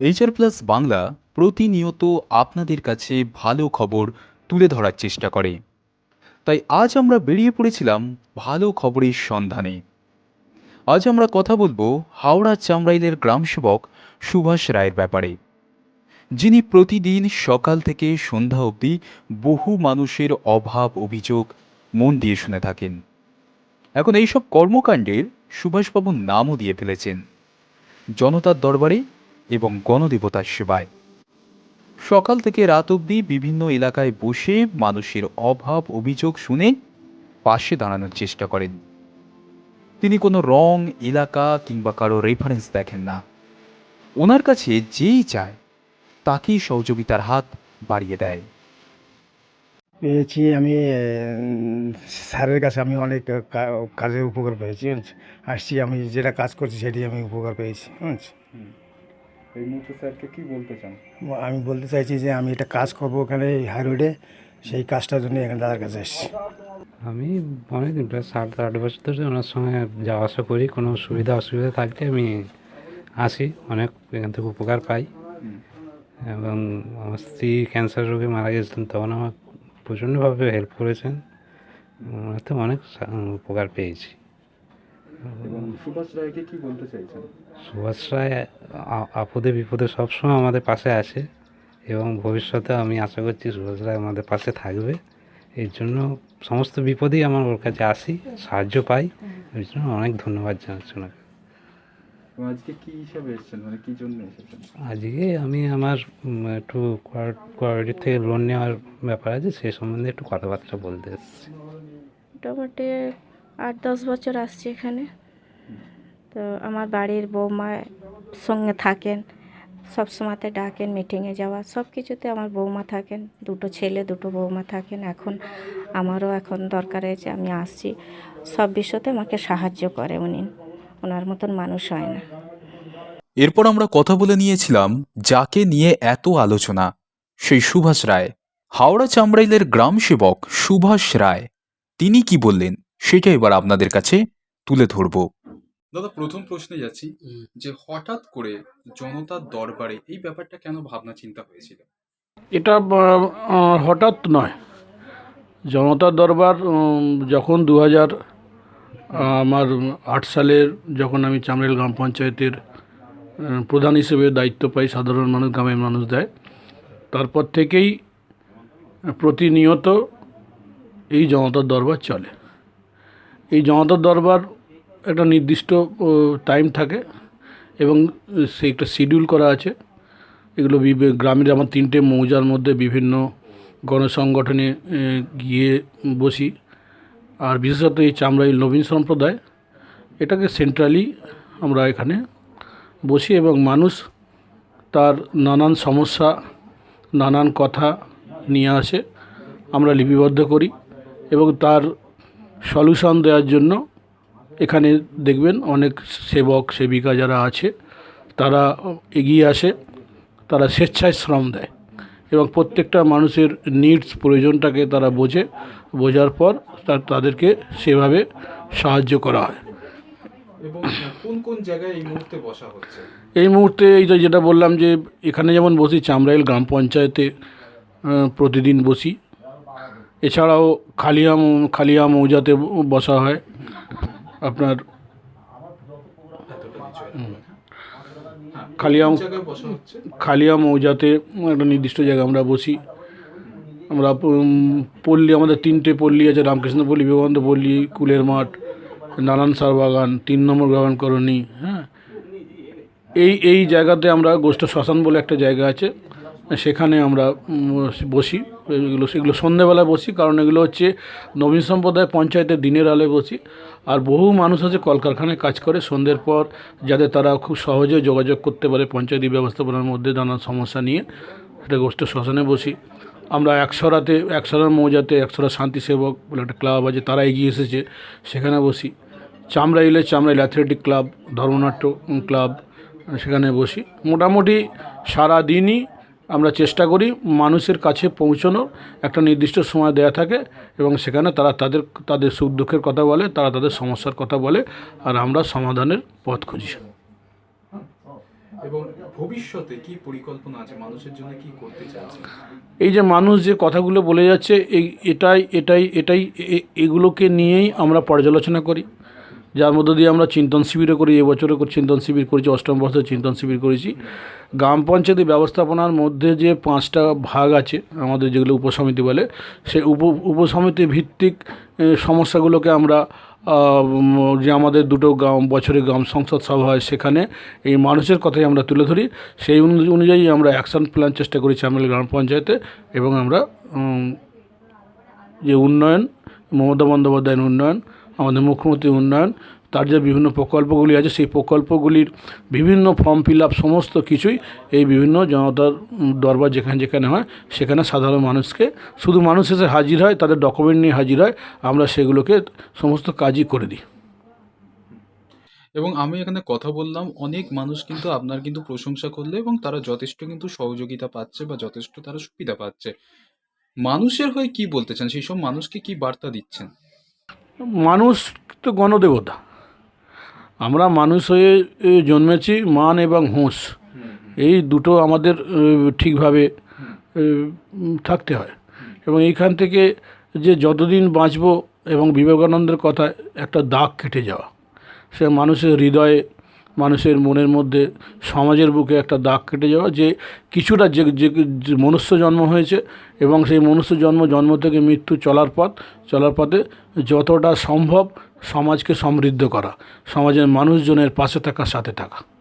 HR plus Bangla প্রতিনিয়ত আপনাদের কাছে ভালো খবর তুলে ধরার চেষ্টা করে। তাই আজ আমরা বেরিয়ে পড়েছিলাম ভালো খবরের সন্ধানে। আজ আমরা কথা বলব হাওড়া চামড়াইলের গ্রাম সেবক সুভাষ রায়ের ব্যাপারে। যিনি প্রতিদিন সকাল থেকে সন্ধ্যা অবধি বহু মানুষের অভাব অভিযোগ মন দিয়ে শুনে থাকেন। এখন এইসব কর্মকাণ্ডের সুভাষবাবু নামও দিয়ে ফেলেছেন। জনতার দরবারে এবং গণদেবতার সেবায়। সকাল থেকে রাত অবধি বিভিন্ন এলাকায় বসে মানুষের অভাব অভিযোগ শুনে পাশে দাঁড়ানোর চেষ্টা করেন। তিনি কোনো রং এলাকা কিংবা কারও রেফারেন্স দেখেন না। ওনার কাছে যেই চায় তাকেই সহযোগিতার হাত বাড়িয়ে দেয়। পেয়েছি আমি স্যারের কাছে আমি অনেক কা- কাজে উপকার পেয়েছি আসছি আমি যেটা কাজ করছি সেটি আমি উপকার পেয়েছি? এই মুহূর্তে স্যারকে কি বলতে চান? আমি বলতে চাইছি যে আমি একটা কাজ করব ওখানে হাই রোডে সেই কাজটার জন্য এখানে দাদার কাছে এসেছি। আমি অনেকদিন প্রায় সাত আট বছর ধরে ওনার সঙ্গে যাওয়া আসা করি কোনো সুবিধা অসুবিধা থাকলে আমি আসি অনেক এখান থেকে উপকার পাই। এবং আমার স্ত্রী ক্যান্সার রোগে মারা গেছিলেন তখন আমার প্রচণ্ডভাবে হেল্প করেছেন। ওনাতে অনেক উপকার পেয়েছি। এবং সুভাষ রায়কে কি বলতে চাইছেন? সুভাষ রায় আপদে বিপদে সবসময় আমাদের পাশে আছে এবং ভবিষ্যতে আমি আশা করছি সুভাষ রায় আমাদের পাশে থাকবে। এর জন্য সমস্ত বিপদেই আমার ওর কাছে আসি সাহায্য পাই। ওই জন্য অনেক ধন্যবাদ জানাচ্ছি ওনাকে। আজকে কি হিসাবে এসেছেন? মানে কি জন্য এসেছেন? আজকে আমি আমার একটু কোয়ারিটির থেকে লোন নেওয়ার ব্যাপার আছে সেই সম্বন্ধে একটু কথাবার্তা বলতে এসেছি। মোটামুটি আট, দশ বছর আসছি এখানে। তো আমার বাড়ির বৌমা সঙ্গে থাকেন, সব সময়তে ডাকেন মিটিংয়ে যাওয়া, সব কিছুতে আমার বৌমা থাকেন, দুটো ছেলে, দুটো বৌমা থাকেন। এখন আমারও এখন দরকার হয়েছে, আমি আসছি। সব বিষয়তে আমাকে সাহায্য করে উনি। ওনার মতন মানুষ হয় না। এরপর আমরা কথা বলে নিয়েছিলাম, যাকে নিয়ে এত আলোচনা। সেই সুভাষ রায়, হাওড়া চামড়াইলের গ্রাম সেবক সুভাষ রায়। তিনি কি বললেন? সেটা এবার আপনাদের কাছে তুলে ধরব। দাদা প্রথম প্রশ্নে যাচ্ছি যে হঠাৎ করে জনতার দরবারে এই ব্যাপারটা কেন ভাবনা চিন্তা হয়েছিল? এটা হঠাৎ নয়। জনতার দরবার যখন দু হাজার আমার আট সালের যখন আমি চামড়েল গ্রাম পঞ্চায়েতের প্রধান হিসেবে দায়িত্ব পাই সাধারণ মানুষ গ্রামের মানুষ দেয় তারপর থেকেই প্রতিনিয়ত এই জনতার দরবার চলে। এই জনতার দরবার একটা নির্দিষ্ট টাইম থাকে এবং সে একটা শিডিউল করা আছে। এগুলো গ্রামের আমার তিনটে মৌজার মধ্যে বিভিন্ন গণসংগঠনে গিয়ে বসি। আর বিশেষত এই চামড়াই নবীন সম্প্রদায়, এটাকে সেন্ট্রালি আমরা এখানে বসি এবং মানুষ তার নানান সমস্যা, নানান কথা নিয়ে আসে। আমরা লিপিবদ্ধ করি এবং তার সলিউশন দেওয়ার জন্য এখানে দেখবেন অনেক সেবক সেবিকা যারা আছে তারা এগিয়ে আসে তারা স্বেচ্ছায় শ্রম দেয় এবং প্রত্যেকটা মানুষের নিডস প্রয়োজনটাকে তারা বোঝে। বোঝার পর তা- তাদেরকে সেভাবে সাহায্য করা হয়। এবং কোন কোন জায়গায় এই মুহূর্তে বসা এই মুহূর্তে এই যে যেটা বললাম যে এখানে যেমন বসি চামড়াইল গ্রাম পঞ্চায়েতে প্রতিদিন বসি। এছাড়াও খালিয়া খালিয়া মৌজাতে বসা হয়। আপনার। খালিয়া খালিয়া মৌজাতে একটা নির্দিষ্ট জায়গায় আমরা বসি। আমরা পল্লী, আমাদের তিনটে পল্লী আছে, রামকৃষ্ণ পল্লী, বিবেকানন্দ পল্লী, কুলের মাঠ, নারায়ণ সার বাগান, তিন নম্বর বাগান করণী হ্যাঁ। এই এই জায়গাতে আমরা গোষ্ঠ শ্মশান বলে একটা জায়গা আছে, সেখানে আমরা বসি। এগুলো, সেগুলো সন্ধ্যেবেলায় বসি, কারণ এগুলো হচ্ছে নবীন সম্প্রদায় পঞ্চায়েতের দিনের আলোয় বসি। আর বহু মানুষ আছে কলকারখানায় কাজ করে, সন্ধ্যের পর যাতে তারা খুব সহজে যোগাযোগ করতে পারে পঞ্চায়েতি ব্যবস্থাপনার মধ্যে নানা সমস্যা নিয়ে, সেটা গোষ্ঠ শ্মশানে বসি। আমরা একশরাতে একশরার মৌজাতে একশরা শান্তি সেবক বলে একটা ক্লাব আছে, তারা এগিয়ে এসেছে, সেখানে বসি। চামড়াইলে চামড়াইল অ্যাথলেটিক ক্লাব, ধর্মনাট্য ক্লাব, সেখানে বসি। মোটামুটি সারা দিনই আমরা চেষ্টা করি মানুষের কাছে পৌঁছানোর একটা নির্দিষ্ট সময় দেয়া থাকে এবং সেখানে তারা তাদের তাদের সুখ দুঃখের কথা বলে তারা তাদের সমস্যার কথা বলে আর আমরা সমাধানের পথ খুঁজি। এবং ভবিষ্যতে কি পরিকল্পনা আছে? মানুষের জন্য কি করতে চাইছেন? এই যে মানুষ যে কথাগুলো বলে যাচ্ছে এই এটাই এটাই এটাই এগুলোকে নিয়েই আমরা পর্যালোচনা করি। যার মধ্য দিয়ে আমরা চিন্তন শিবিরও করি এবছরও করে, চিন্তন শিবির করেছি, অষ্টম বর্ষে চিন্তন শিবির করেছি। গ্রাম পঞ্চায়েত ব্যবস্থাপনার মধ্যে যে পাঁচটা ভাগ আছে, আমাদের যেগুলো উপসমিতি বলে, সেই উপ, উপসমিতি ভিত্তিক সমস্যাগুলোকে আমরা যে আমাদের দুটো গ্রাম, বছরে গ্রাম সংসদ সভা হয় সেখানে এই মানুষের কথাই আমরা তুলে ধরি। সেই অনু- অনুযায়ী আমরা অ্যাকশন প্ল্যান চেষ্টা করেছি আমরা গ্রাম পঞ্চায়েতে এবং আমরা যে উন্নয়ন, মমতা বন্দ্যোপাধ্যায়ের উন্নয়ন আমাদের মুখ্যমন্ত্রী উন্নয়ন, তার যে বিভিন্ন প্রকল্পগুলি আছে, সেই প্রকল্পগুলির বিভিন্ন ফর্ম ফিল আপ সমস্ত কিছুই এই বিভিন্ন জনতার দরবার যেখানে যেখানে হয়, সেখানে সাধারণ মানুষকে, শুধু মানুষ এসে হাজির হয়, তাদের ডকুমেন্ট নিয়ে হাজির হয়, আমরা সেগুলোকে সমস্ত কাজই করে দিই। এবং আমি এখানে কথা বললাম, অনেক মানুষ কিন্তু আপনার কিন্তু প্রশংসা করলে এবং তারা যথেষ্ট কিন্তু সহযোগিতা পাচ্ছে বা যথেষ্ট তারা সুবিধা পাচ্ছে। মানুষের হয়ে কি বলতে চান? সেই সব মানুষকে কি বার্তা দিচ্ছেন? মানুষ তো গণদেবতা। আমরা মানুষ হয়ে জন্মেছি মান এবং হুঁশ। এই দুটো আমাদের ঠিকভাবে থাকতে হয়। এবং এইখান থেকে যে যতদিন বাঁচব এবং বিবেকানন্দের কথায় একটা দাগ কেটে যাওয়া, সে মানুষের হৃদয়ে মানুষের মনের মধ্যে, সমাজের বুকে একটা দাগ কেটে যাওয়া, যে কিছুটা যে যে মনুষ্য জন্ম হয়েছে এবং সেই মনুষ্য জন্ম জন্ম থেকে মৃত্যু চলার পথ, চলার পথে যতটা সম্ভব সমাজকে সমৃদ্ধ করা, সমাজের মানুষজনের পাশে থাকা, সাথে থাকা।